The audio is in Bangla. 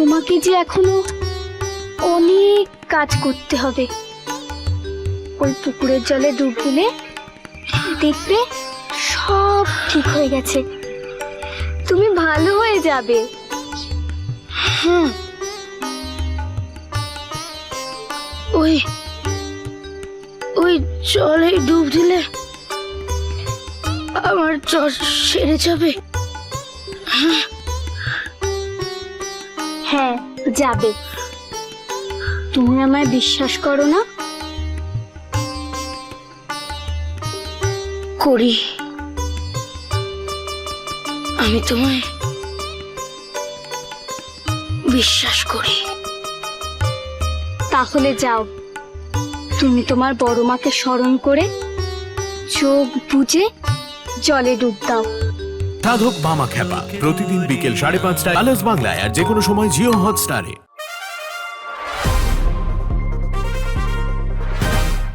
তোমাকে যে এখনও অনেক কাজ করতে হবে। ওই পুকুরের জলে ডুব দিলে দেখবে সব ঠিক হয়ে গেছে। তুমি ভালো হয়ে যাবে। হুম। ওই ওই জলে ডুব দিলে আমার জ্বর সেরে যাবে। হ্যাঁ যাবে। তুমি আমায় বিশ্বাস করো না? করি। আমি তোমায় বিশ্বাস করি। তাহলে যাও। তুমি তোমার বড় মাকে স্মরণ করে চোখ বুজে জলে ডুব দাও। সাধক মামা খ্যাপা। প্রতিদিন বিকেল সাড়ে পাঁচটায় আলাস বাংলায় আর যে কোনো সময় জিও হটস্টারে।